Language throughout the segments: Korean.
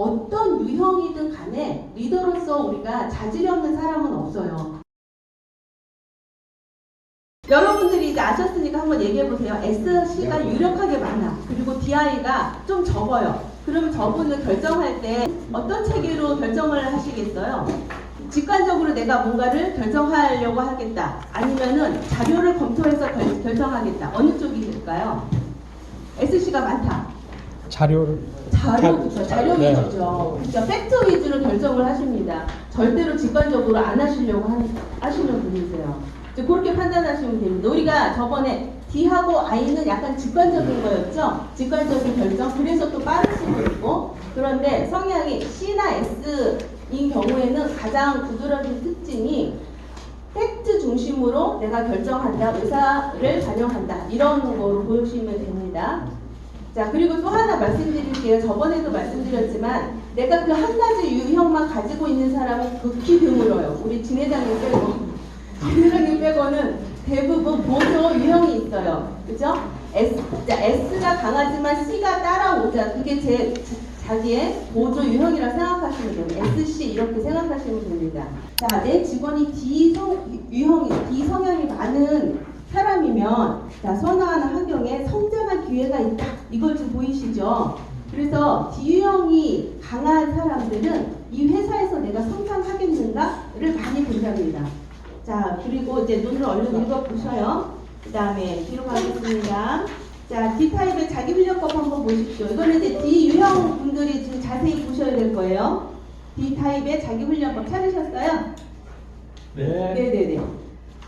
어떤 유형이든 간에 리더로서 우리가 자질이 없는 사람은 없어요. 여러분들이 이제 아셨으니까 한번 얘기해 보세요. SC가 유력하게 많아. 그리고 DI가 좀 적어요. 그러면 저분은 결정할 때 어떤 체계로 결정을 하시겠어요? 직관적으로 내가 뭔가를 결정하려고 하겠다. 아니면은 자료를 검토해서 결, 결정하겠다. 어느 쪽이실까요? SC가 많다. 자료를 자료 위주죠. 자료 네. 위주죠. 그러니까 팩트 위주로 결정을 하십니다. 절대로 직관적으로 안 하시려고 하, 하시는 분이세요. 이제 그렇게 판단하시면 됩니다. 우리가 저번에 D하고 I는 약간 직관적인 거였죠. 직관적인 결정. 그래서 또 빠를 수도 있고. 그런데 성향이 C나 S인 경우에는 가장 두드러진 특징이 팩트 중심으로 내가 결정한다, 의사를 반영한다 이런 거로 보시면 됩니다. 자 그리고 또 하나 말씀드릴게요. 저번에도 말씀드렸지만 내가 그 한 가지 유형만 가지고 있는 사람은 극히 드물어요. 우리 진 회장님 빼고 진 회장님 빼고는 대부분 보조 유형이 있어요. 그죠? S, 자, S가 강하지만 C가 따라오자. 그게 제 자기의 보조 유형이라 생각하시면 됩니다. SC 이렇게 생각하시면 됩니다. 자, 내 직원이 D 성 유형이 D 성향이 많은 사람이면 자, 선호하는 환경에 성장할 기회가 있다. 이걸 지금 보이시죠? 그래서 D유형이 강한 사람들은 이 회사에서 내가 성장하겠는가를 많이 본답니다. 자, 그리고 이제 눈을 얼른 읽어 보셔요. 그 다음에 뒤로 가겠습니다. 자, D타입의 자기 훈련법 한번 보십시오. 이거는 이제 D유형 분들이 지금 자세히 보셔야 될 거예요. D타입의 자기 훈련법 찾으셨어요? 네. 네네네.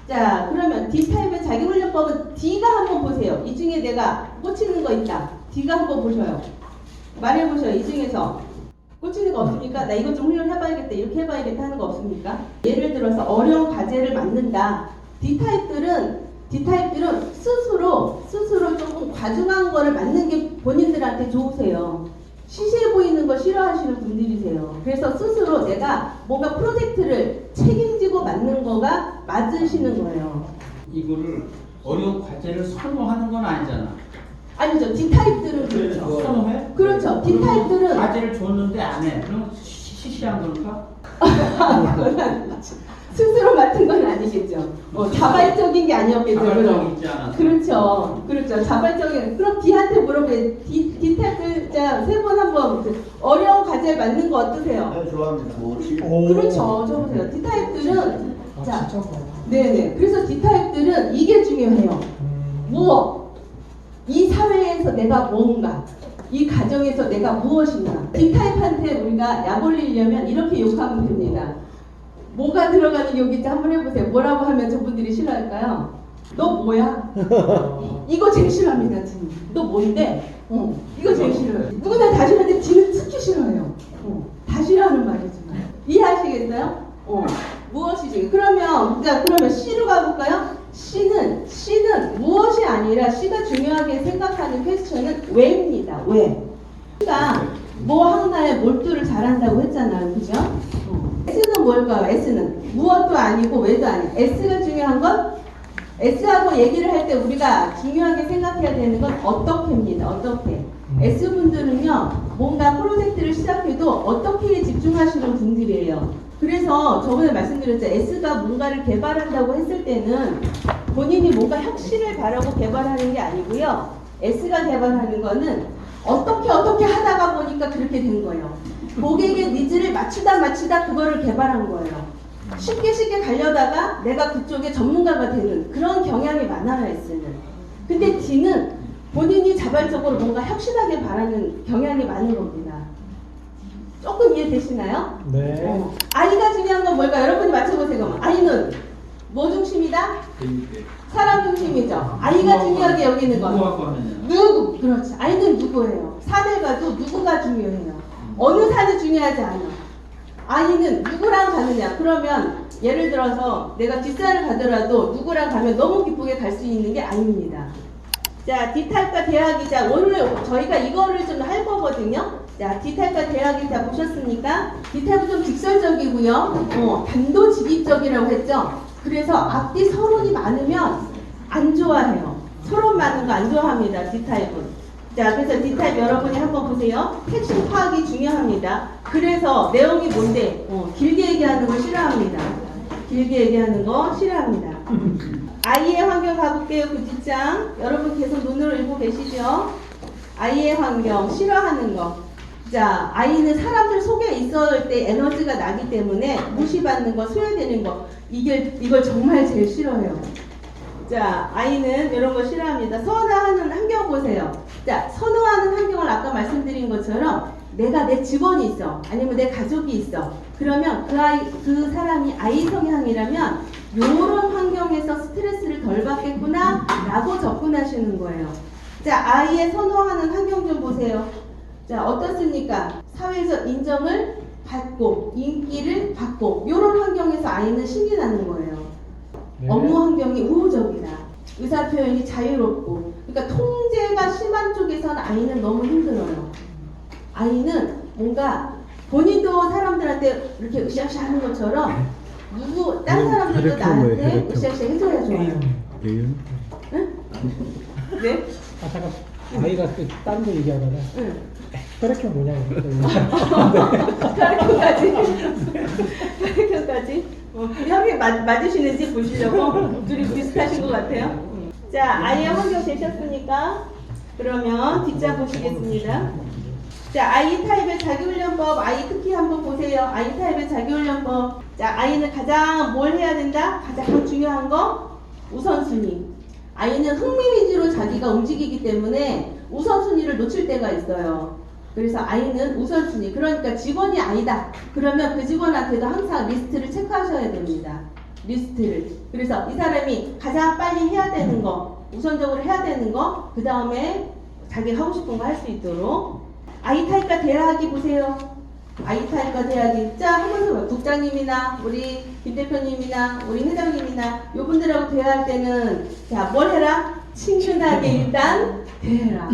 자, 그러면 D타입의 자기훈련법은 D가 한번 보세요. 이 중에 내가 꽂히는 거 있다. D가 한번 보셔요. 말해보셔요. 이 중에서. 꽂히는 거 없습니까? 나 이것 좀 훈련해봐야겠다. 이렇게 해봐야겠다 하는 거 없습니까? 예를 들어서 어려운 과제를 맡는다. D타입들은 D타입들은 스스로 스스로 조금 과중한 거를 맡는 게 본인들한테 좋으세요. 시시해 보이는 거 싫어하시는 분들이세요. 그래서 스스로 내가 뭔가 프로젝트를 책임지고 맡는 거가 맞으시는 거예요. 이거를 어려운 과제를 선호하는 건 아니잖아. 아니죠. D타입들은 그렇죠. 선호해? 그렇죠. D타입들은 과제를 줬는데 안 해. 그럼 시- 시시한 걸까? 그건 아니죠. 스스로 맡은 건 아니겠죠. 어, 자발적인 게 아니었겠죠. 그럼. 자발적 있지 않아. 그렇죠. 그렇죠. 자발적인. 그럼 D한테 물어보세요. D, D타입들 자세분 한번 그 어려운 과제를 맡는 거 어떠세요? 네, 좋아합니다. 뭐지? 오. 그렇죠. 저 보세요. D타입들은 아, 자, 진짜 네네. 그래서 D타입들은 이게 중요해요. 음. 무엇? 이 사회에서 내가 뭔가, 이 가정에서 내가 무엇인가. D타입한테 우리가 약 올리려면 이렇게 욕하면 됩니다. 뭐가 들어가는 욕인지 한번 해보세요. 뭐라고 하면 저분들이 싫어할까요? 너 뭐야? 이거 제일 싫어합니다, 지금. 너 뭔데? 어, 이거 제일 싫어요. 누구나 다 싫어하는데 지는 특히 싫어해요. 어, 다 싫어하는 말이지만. 이해하시겠어요? 어, 무엇이지? 그러면, 자, 그러면 C로 가볼까요? C는, C는 무엇이 아니라 C가 중요하게 생각하는 퀘스천은 왜입니다. 왜? C가 뭐 하나에 몰두를 잘한다고 했잖아요. 그죠? 어. S는 뭘까요? S는 무엇도 아니고 왜도 아니고 S가 중요한 건 S하고 얘기를 할 때 우리가 중요하게 생각해야 되는 건 어떻게입니다. 어떻게. S분들은요, 뭔가 프로젝트를 시작해도 어떻게에 집중하시는 분들이에요. 그래서 저번에 말씀드렸죠. S가 뭔가를 개발한다고 했을 때는 본인이 뭔가 혁신을 바라고 개발하는 게 아니고요. S가 개발하는 거는 어떻게 어떻게 하다가 보니까 그렇게 된 거예요. 고객의 니즈를 맞추다 맞추다 그거를 개발한 거예요. 쉽게 쉽게 가려다가 내가 그쪽에 전문가가 되는 그런 경향이 많아요, S는. 근데 D는 본인이 자발적으로 뭔가 혁신하게 바라는 경향이 많은 겁니다. 조금 이해되시나요? 네. 어. 아이가 중요한 건 뭘까? 여러분이 맞춰보세요. 그럼. 아이는 뭐 중심이다? 사람 중심이죠. 아이가 중요하게 여기는 하느냐. 누구? 그렇지. 아이는 누구예요? 산에 가도 누구가 중요해요. 어느 산이 중요하지 않아. 아이는 누구랑 가느냐. 그러면 예를 들어서 내가 뒷산을 가더라도 누구랑 가면 너무 기쁘게 갈 수 있는 게 아닙니다. 자, D타입과 대학이자 오늘 저희가 이거를 좀 할 거거든요. 자, D타입과 대학이자 보셨습니까? D타입은 좀 직설적이고요. 어, 단도직입적이라고 했죠. 그래서 앞뒤 서론이 많으면 안 좋아해요. 서론 많은 거 안 좋아합니다. D타입은. 자, 그래서 D타입 여러분이 한번 보세요. 핵심 파악이 중요합니다. 그래서 내용이 뭔데? 어, 길게 얘기하는 걸 싫어합니다. 길게 얘기하는 거 싫어합니다. 아이의 환경 가볼게요. 그 뒷장. 여러분 계속 눈으로 읽고 계시죠? 아이의 환경, 싫어하는 거. 자, 아이는 사람들 속에 있을 때 에너지가 나기 때문에 무시받는 거, 소외되는 거. 이게, 이걸 정말 제일 싫어해요. 자, 아이는 이런 거 싫어합니다. 선호하는 환경 보세요. 자, 선호하는 환경을 아까 말씀드린 것처럼 내가 내 직원이 있어. 아니면 내 가족이 있어. 그러면 그 아이, 그 사람이 아이 성향이라면 요런 환경에서 스트레스를 덜 받겠구나 라고 접근하시는 거예요. 자, 아이의 선호하는 환경 좀 보세요. 자, 어떻습니까? 사회에서 인정을 받고, 인기를 받고, 요런 환경에서 아이는 신이 나는 거예요. 네. 업무 환경이 우호적이다. 의사 표현이 자유롭고, 그러니까 통제가 심한 쪽에서는 아이는 너무 힘들어요. 아이는 뭔가 본인도 사람들한테 이렇게 으쌰으쌰 하는 것처럼 누구 다른 사람들도 혈액형 뭐예요, 나한테? 으쌰으쌰 해줘야 좋아요. 예윤? 네? 아 잠깐 아이가 딴거 얘기하다가 응. 혈액형 뭐냐고 혈액형까지 혈액형까지 어, 혈액 맞, 맞으시는지 보시려고 둘이 비슷하신 것 같아요. 자, 아이의 환경 되셨습니까? 그러면 뒷자 보시겠습니다. 자, 아이 타입의 자기훈련법, 아이 특히 한번 보세요. 아이 타입의 자기훈련법. 자, 아이는 가장 뭘 해야 된다? 가장 중요한 거 우선순위. 아이는 흥미 위주로 자기가 움직이기 때문에 우선순위를 놓칠 때가 있어요. 그래서 아이는 우선순위. 그러니까 직원이 아니다. 그러면 그 직원한테도 항상 리스트를 체크하셔야 됩니다. 리스트를. 그래서 이 사람이 가장 빨리 해야 되는 거, 우선적으로 해야 되는 거, 그 다음에 자기가 하고 싶은 거 할 수 있도록. 아이 타입과 대화하기 보세요. 아이 타입과 대화하기. 자, 한번 해봐요. 국장님이나 우리 김 대표님이나 우리 회장님이나 요분들하고 대화할 때는 자, 뭘 해라? 친근하게 일단 대해라.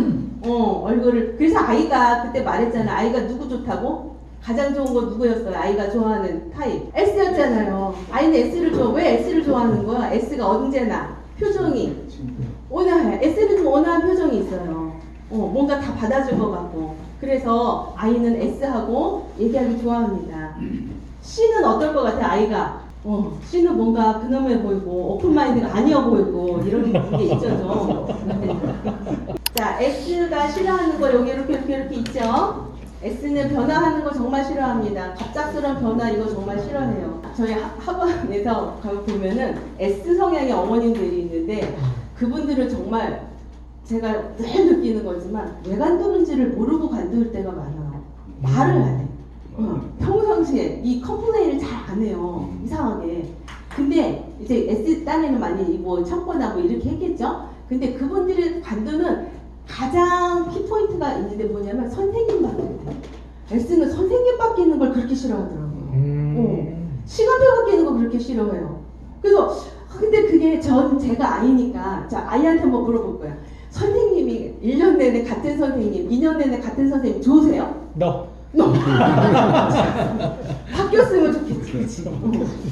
어, 얼굴을. 그래서 아이가 그때 말했잖아. 아이가 누구 좋다고? 가장 좋은 건 누구였어요? 아이가 좋아하는 타입. S였잖아요. 아이는 S를 좋아. 왜 S를 좋아하는 거야? S가 언제나 표정이 온화해. S는 좀 온화한 표정이 있어요. 어, 뭔가 다 받아줄 것 같고. 그래서 아이는 S하고 얘기하기 좋아합니다. C는 어떨 것 같아, 아이가? 어, C는 뭔가 근엄해 보이고, 오픈마인드가 아니어 보이고, 이런 게 있죠, 좀. 자, S가 싫어하는 거 여기 이렇게 이렇게 이렇게 있죠? S는 변화하는 거 정말 싫어합니다. 갑작스러운 변화 이거 정말 싫어해요. 저희 하- 학원에서 보면은 S 성향의 어머님들이 있는데 그분들은 정말 제가 늘 느끼는 거지만 왜 간두는지를 모르고 간두일 때가 많아요. 말을 안 해. 어, 평상시에 이 컴플레인을 잘 안 해요. 이상하게. 근데 이제 S 딴에는 많이 뭐 청권하고 이렇게 했겠죠. 근데 그분들의 관두는 가장 키포인트가 있는데 뭐냐면 선생님 때. S는 선생님 바뀌는 걸 그렇게 싫어하더라고요. 음. 시간표 바뀌는 거 그렇게 싫어해요. 그래서 아, 근데 그게 전 제가 아이니까 자 아이한테 한번 물어볼 거야. 선생님이 1년 내내 같은 선생님, 2년 내내 같은 선생님 좋으세요? 너 너 바뀌었으면 좋겠지, 그치? 어.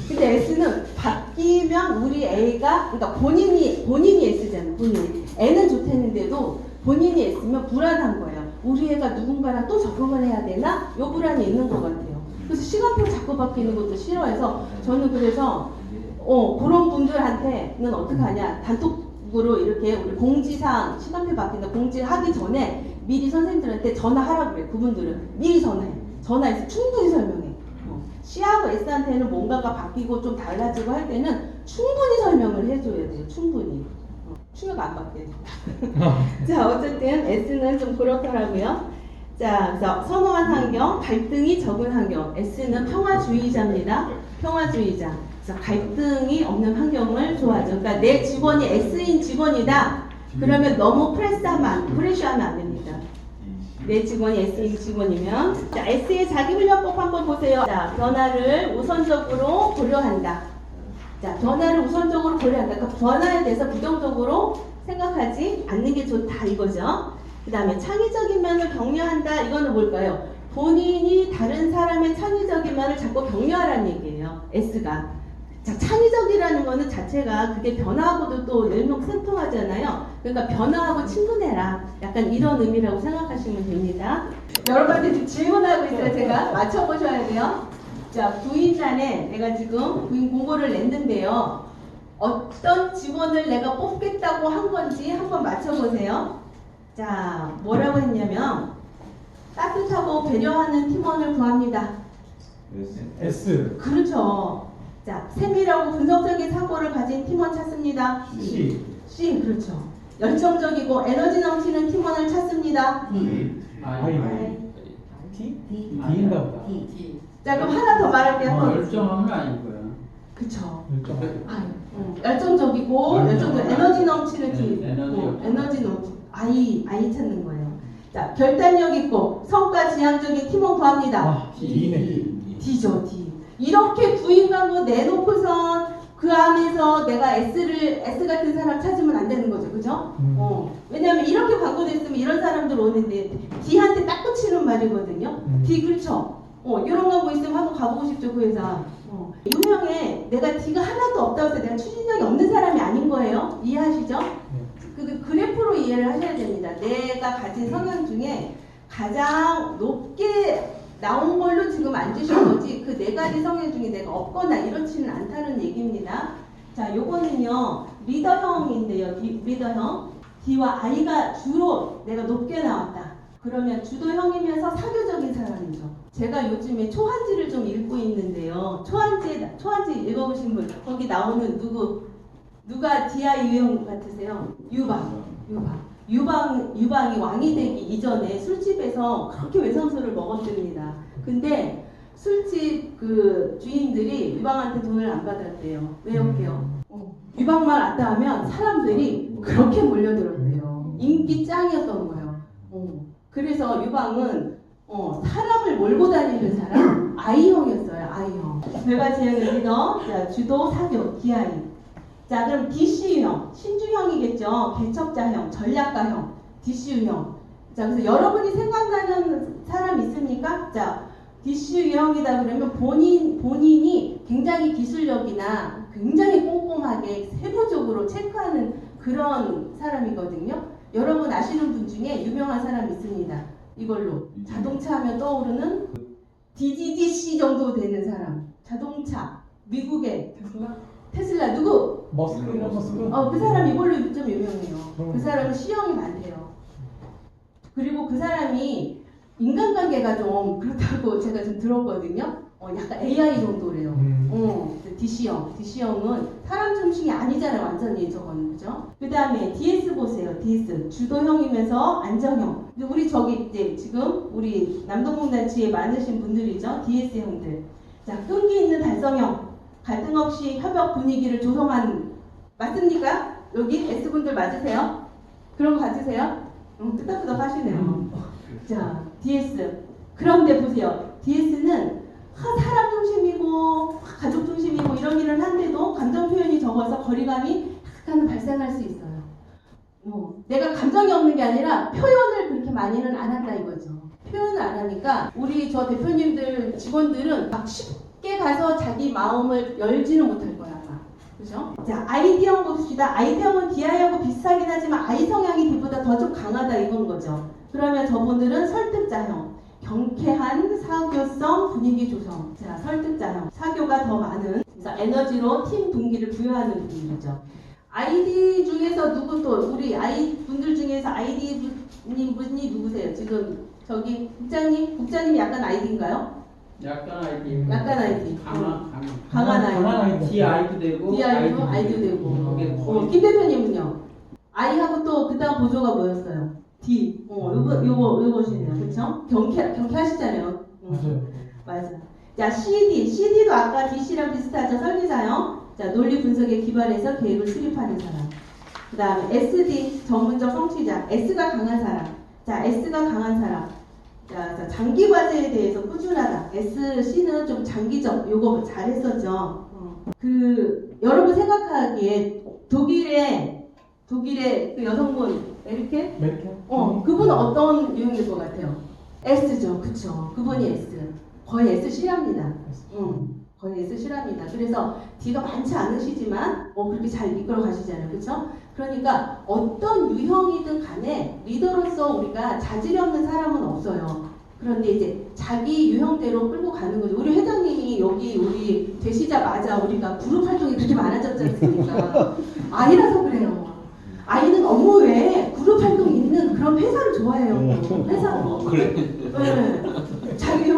근데 S는 바뀌면 우리 애가 그러니까 본인이 본인이 S잖아, 본인이 애는 좋다는데도 본인이 S면 불안한 거예요. 우리 애가 누군가랑 또 적응을 해야 되나? 요 불안이 있는 것 같아요. 그래서 시간표 자꾸 바뀌는 것도 싫어해서 저는 그래서 어 그런 분들한테는 어떻게 하냐 단톡으로 이렇게 우리 공지상 시간표 바뀐다 공지하기 전에 미리 선생님들한테 전화하라고 그래 그분들은 미리 전화해 전화해서 충분히 설명해 어, C하고 S한테는 뭔가가 바뀌고 좀 달라지고 할 때는 충분히 설명을 해줘야 돼요 충분히 어, 충격 안 받게 자 어쨌든 S는 좀 그렇더라고요. 자 그래서 선호한 환경 갈등이 적은 환경. S는 평화주의자입니다. 평화주의자. 그래서 갈등이 없는 환경을 좋아하죠. 그러니까 내 직원이 S인 직원이다. 그러면 너무 프레스하면 안, 프레시하면 안 됩니다. 내 직원이 S인 직원이면. 자 S의 자기훈련법 한번 보세요. 자 변화를 우선적으로 고려한다 자, 변화를 우선적으로 고려한다. 그러니까 변화에 대해서 부정적으로 생각하지 않는 게 좋다 이거죠. 그 다음에 창의적인 면을 격려한다. 이거는 뭘까요? 본인이 다른 사람의 창의적인 면을 자꾸 격려하라는 얘기예요. S가. 자, 창의적이라는 거는 자체가 그게 변화하고도 또 일맥상통하잖아요. 그러니까 변화하고 친분해라. 약간 이런 의미라고 생각하시면 됩니다. 여러분한테 질문하고 있어요. 제가 맞춰보셔야 돼요. 자, 부인단에 내가 지금 부인 공고를 냈는데요. 어떤 직원을 내가 뽑겠다고 한 건지 한번 맞춰보세요. 자, 뭐라고 했냐면 따뜻하고 배려하는 팀원을 구합니다. S 그렇죠. 자, 세밀하고 분석적인 사고를 가진 팀원 찾습니다. C C, 그렇죠. 열정적이고 에너지 넘치는 팀원을 찾습니다. I T D인가 보다. 자, 그럼 하나 더 말할게요. 어, 열정하면 아닐 거야. 그쵸. 열정. 아, 음, 열정적이고 열정. 열정적 에너지 넘치는 팀. 네, 에너지 어, 넘치는. 에너지 넘치. 아이 아이 찾는 거예요. 자, 결단력 있고 성과 지향적인 팀원 구합니다. 아 D네. D죠, D. 이렇게 부인 광고 내놓고선 그 안에서 내가 S를 S 같은 사람 찾으면 안 되는 거죠, 그죠? 음. 어. 왜냐하면 이렇게 광고 됐으면 이런 사람들 오는데 D한테 딱 붙이는 말이거든요. 음. D 그렇죠. 어, 이런 광고 있으면 한번 가보고 싶죠, 그 회사. 어. 유명해. 내가 D가 하나도 없다고 해서 내가 추진력이 없는 사람이 아닌 거예요. 이해하시죠? 그, 그 그래프로 이해를 하셔야 됩니다. 내가 가진 성향 중에 가장 높게 나온 걸로 지금 앉으신 거지 그 네 가지 성향 중에 내가 없거나 이렇지는 않다는 얘기입니다. 자, 요거는요 리더형인데요. 디- 리더형 D와 I가 주로 내가 높게 나왔다. 그러면 주도형이면서 사교적인 사람이죠. 제가 요즘에 초한지를 좀 읽고 있는데요. 초한지 초한지 읽어보신 분 거기 나오는 누구 누가 DI 유형 같으세요? 유방. 유방. 유방, 유방이 왕이 되기 이전에 술집에서 그렇게 외상술을 먹었답니다. 근데 술집 그 주인들이 유방한테 돈을 안 받았대요. 왜요게요? 어. 유방만 왔다 하면 사람들이 그렇게 몰려들었대요. 인기 짱이었던 거예요. 어. 그래서 유방은 어, 사람을 몰고 다니는 사람 I형이었어요. I형. 결과 지향의 리더, 자, 주도, 사교, DI. 자, 그럼 DCU형, 신주형이겠죠. 개척자형, 전략가형, DCU형. 자, 그래서 여러분이 생각나는 사람 있습니까? 자, DCU형이다 그러면 본인, 본인이 굉장히 기술력이나 굉장히 꼼꼼하게 세부적으로 체크하는 그런 사람이거든요. 여러분 아시는 분 중에 유명한 사람 있습니다. 이걸로. 자동차 하면 떠오르는 DDDC 정도 되는 사람. 자동차. 미국의 테슬라 누구? 머스크 일론 머스크. 어, 그 사람 이걸로 좀 유명해요. 음. 그 사람은 C형이 많대요. 그리고 그 사람이 인간관계가 좀 그렇다고 제가 좀 들었거든요. 어, 약간 AI 정도래요. 음. 어, DC형. DC형은 사람 중심이 아니잖아요. 완전히 저거는. 그죠? 그 다음에 DS 보세요. DS. 주도형이면서 안정형. 근데 우리 저기 이제 지금 우리 남동공단지에 많으신 분들이죠. DS형들. 자, 끈기 있는 달성형. 갈등 없이 협업 분위기를 조성한 맞습니까? 여기 S분들 맞으세요? 그런 거 같으세요? 음, 끄덕끄덕 하시네요. 자, DS. 그런데 보세요. DS는 사람 중심이고 가족 중심이고 이런 일을 한데도 감정 표현이 적어서 거리감이 약간 발생할 수 있어요. 뭐 내가 감정이 없는 게 아니라 표현을 그렇게 많이는 안 한다 이거죠. 표현을 안 하니까 우리 저 대표님들 직원들은 막 쉽게 가서 자기 마음을 열지는 못할 거야. 그죠? 자 아이디형 봅시다. 아이디형은 DI하고 비슷하긴 하지만 I 성향이 D보다 더 좀 강하다 이건 거죠. 그러면 저분들은 설득자형. 경쾌한 사교성 분위기 조성. 자, 설득자형. 사교가 더 많은 그래서 에너지로 팀 동기를 부여하는 분이죠. 아이디 중에서 누구 또 우리 아이 분들 중에서 아이디 님 분이 누구세요? 지금 저기 국장님, 국장님 약간 아이디인가요? 약간 아이디. 약간 아이디. 강한 강한. 강한 아이디. 강한 아이디. D 아이도 되고. DI도 아이도 되고. 그게 어, 김 대표님은요? 아이하고 또 그다음 보조가 뭐였어요? D. 어, 요거 요거 요거시네요. 그렇죠? 경쾌 경쾌하시잖아요. 음. 맞아요. 맞아. 자, CD. CD도 아까 DC랑 비슷하죠. 설계자형. 자, 논리 분석에 기반해서 계획을 수립하는 사람. 그 다음에 SD. 전문적 성취자. S가 강한 사람. 자, S가 강한 사람. 자, 자, 장기 과제에 대해서 꾸준하다. SC는 좀 장기적. 요거 잘 했었죠. 어. 그, 여러분 생각하기에 독일의, 독일의 그 여성분, 이렇게 메리케? 어, 그분은 어떤 유형일 것 같아요? S죠, 그쵸. 그분이 S. 거의 S C랍니다. 응. 거의 S 실합니다. 그래서 D가 많지 않으시지만 뭐 그렇게 잘 이끌어 가시잖아요. 그렇죠? 그러니까 어떤 유형이든 간에 리더로서 우리가 자질이 없는 사람은 없어요. 그런데 이제 자기 유형대로 끌고 가는 거죠. 우리 회장님이 여기 우리 되시자마자 우리가 그룹 활동이 그렇게 많아졌지 않습니까? 아이라서 그래요. 아이는 업무 외에 그룹 활동 있는 그런 회사를 좋아해요. 회사. 어, 그래. 네. 자기